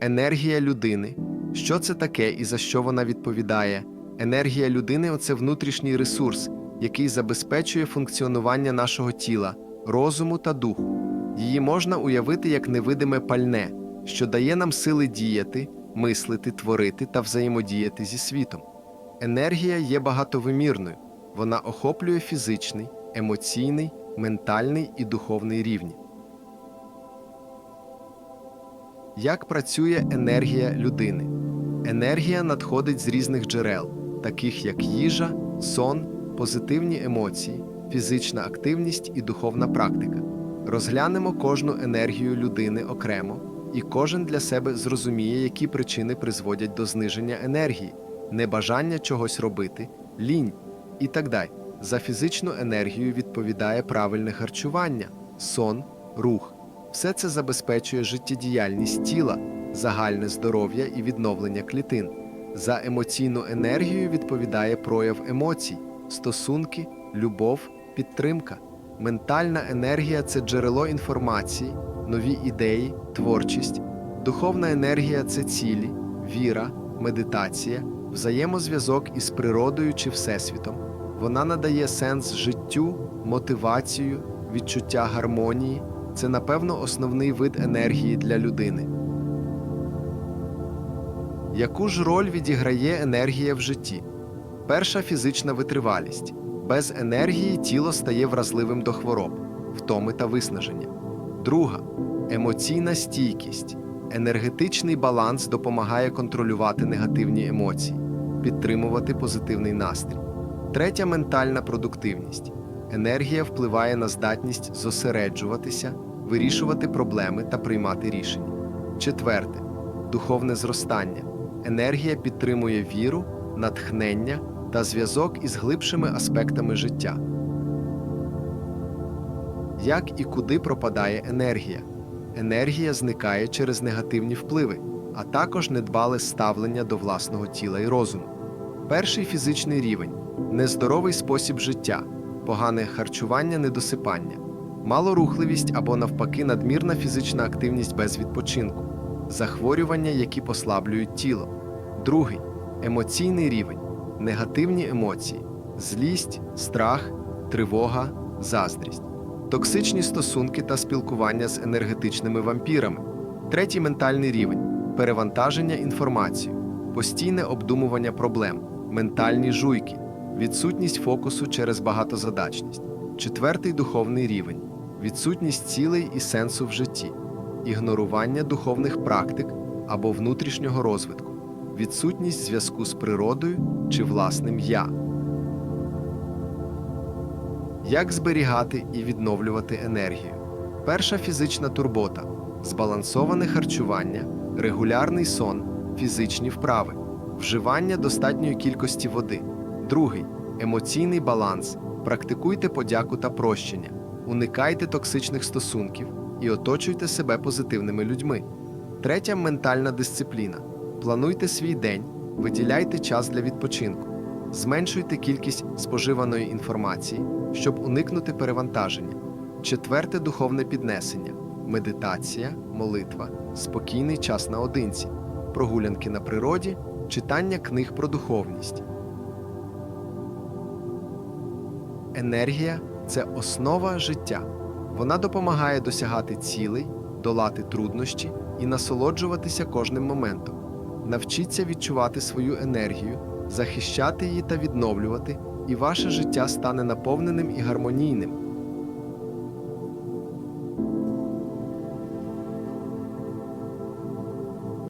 Енергія людини. Що це таке і за що вона відповідає? Енергія людини це внутрішній ресурс, який забезпечує функціонування нашого тіла, розуму та духу. Її можна уявити як невидиме пальне, що дає нам сили діяти, мислити, творити та взаємодіяти зі світом. Енергія є багатовимірною, вона охоплює фізичний, емоційний, ментальний і духовний рівні. Як працює енергія людини? Енергія надходить з різних джерел, таких як їжа, сон, позитивні емоції, фізична активність і духовна практика. Розглянемо кожну енергію людини окремо, і кожен для себе зрозуміє, які причини призводять до зниження енергії, небажання чогось робити, лінь і так далі. За фізичну енергію відповідає правильне харчування, сон, рух. Все це забезпечує життєдіяльність тіла, загальне здоров'я і відновлення клітин. За емоційну енергію відповідає прояв емоцій, стосунки, любов, підтримка. Ментальна енергія це джерело інформації, нові ідеї, творчість. Духовна енергія це цілі, віра, медитація, взаємозв'язок із природою чи всесвітом. Вона надає сенс життю, мотивацію, відчуття гармонії. Це, напевно, основний вид енергії для людини. Яку ж роль відіграє енергія в житті? Перша фізична витривалість. Без енергії тіло стає вразливим до хвороб, втоми та виснаження. Друга емоційна стійкість. Енергетичний баланс допомагає контролювати негативні емоції, підтримувати позитивний настрій. Третя ментальна продуктивність. Енергія впливає на здатність зосереджуватися, вирішувати проблеми та приймати рішення. Четверте духовне зростання. Енергія підтримує віру, натхнення та зв'язок із глибшими аспектами життя. Як і куди пропадає енергія? Енергія зникає через негативні впливи, а також недбале ставлення до власного тіла і розуму. Перший фізичний рівень нездоровий спосіб життя, погане харчування, недосипання, малорухливість або навпаки надмірна фізична активність без відпочинку, захворювання, які послаблюють тіло. Другий емоційний рівень негативні емоції, злість, страх, тривога, заздрість, токсичні стосунки та спілкування з енергетичними вампірами. Третій ментальний рівень перевантаження інформацією, постійне обдумування проблем, ментальні жуйки, відсутність фокусу через багатозадачність. Четвертий духовний рівень відсутність цілей і сенсу в житті, ігнорування духовних практик або внутрішнього розвитку, відсутність зв'язку з природою чи власним я. Як зберігати і відновлювати енергію? Перша фізична турбота збалансоване харчування, регулярний сон, фізичні вправи, вживання достатньої кількості води. Другий емоційний баланс. Практикуйте подяку та прощення, уникайте токсичних стосунків і оточуйте себе позитивними людьми. Третя ментальна дисципліна. Плануйте свій день, виділяйте час для відпочинку, зменшуйте кількість споживаної інформації, щоб уникнути перевантаження. Четверте духовне піднесення медитація, молитва, спокійний час наодинці, прогулянки на природі, читання книг про духовність. Енергія це основа життя. Вона допомагає досягати цілей, долати труднощі і насолоджуватися кожним моментом. Навчіться відчувати свою енергію, захищати її та відновлювати, і ваше життя стане наповненим і гармонійним.